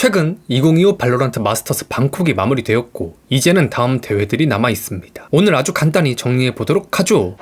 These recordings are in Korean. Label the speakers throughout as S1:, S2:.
S1: 최근 2025 발로란트 마스터스 방콕이 마무리되었고 이제는 다음 대회들이 남아 있습니다. 오늘 아주 간단히 정리해 보도록 하죠.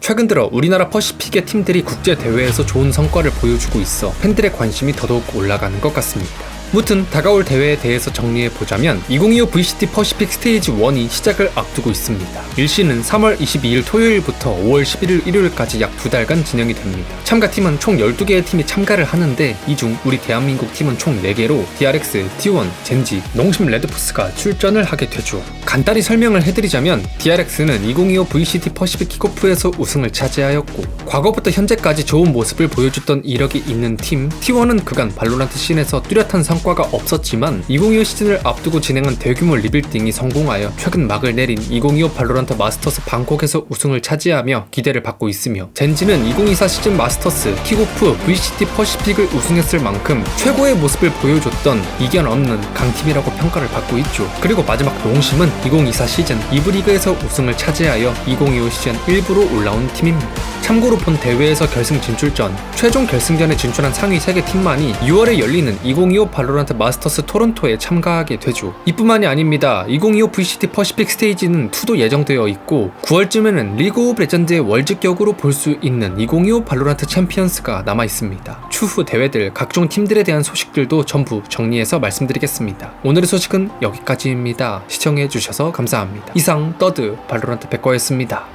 S1: 최근 들어 우리나라 퍼시픽의 팀들이 국제 대회에서 좋은 성과를 보여주고 있어 팬들의 관심이 더더욱 올라가는 것 같습니다. 무튼 다가올 대회에 대해서 정리해 보자면 2025 VCT 퍼시픽 스테이지 1이 시작을 앞두고 있습니다. 일시는 3월 22일 토요일부터 5월 11일 일요일까지 약 두 달간 진행이 됩니다. 참가팀은 총 12개의 팀이 참가를 하는데 이 중 우리 대한민국 팀은 총 4개로 DRX, T1, 젠지, 농심 레드포스가 출전을 하게 되죠. 간단히 설명을 해드리자면 DRX는 2025 VCT 퍼시픽 킥오프에서 우승을 차지하였고 과거부터 현재까지 좋은 모습을 보여줬던 이력이 있는 팀 T1은 그간 발로란트 씬에서 뚜렷한 성과가 없었지만 2025 시즌을 앞두고 진행한 대규모 리빌딩이 성공하여 최근 막을 내린 2025 발로란트 마스터스 방콕에서 우승을 차지하며 기대를 받고 있으며 젠지는 2024 시즌 마스터스, 킥오프, VCT 퍼시픽을 우승했을 만큼 최고의 모습을 보여줬던 이견 없는 강팀이라고 평가를 받고 있죠. 그리고 마지막 농심은 2024 시즌 2부 리그에서 우승을 차지하여 2025 시즌 1부로 올라온 팀입니다. 참고로 본 대회에서 결승 진출 전 최종 결승전에 진출한 상위 3개 팀만이 6월에 열리는 2025 발로란트 마스터스 토론토에 참가하게 되죠. 이뿐만이 아닙니다. 2025 VCT 퍼시픽 스테이지는 2도 예정되어 있고 9월쯤에는 리그 오브 레전드의 월즈격으로 볼 수 있는 2025 발로란트 챔피언스가 남아 있습니다. 추후 대회들 각종 팀들에 대한 소식들도 전부 정리해서 말씀드리겠습니다. 오늘의 소식은 여기까지입니다. 시청해주셔서 감사합니다. 이상 떠드 발로란트 백거였습니다.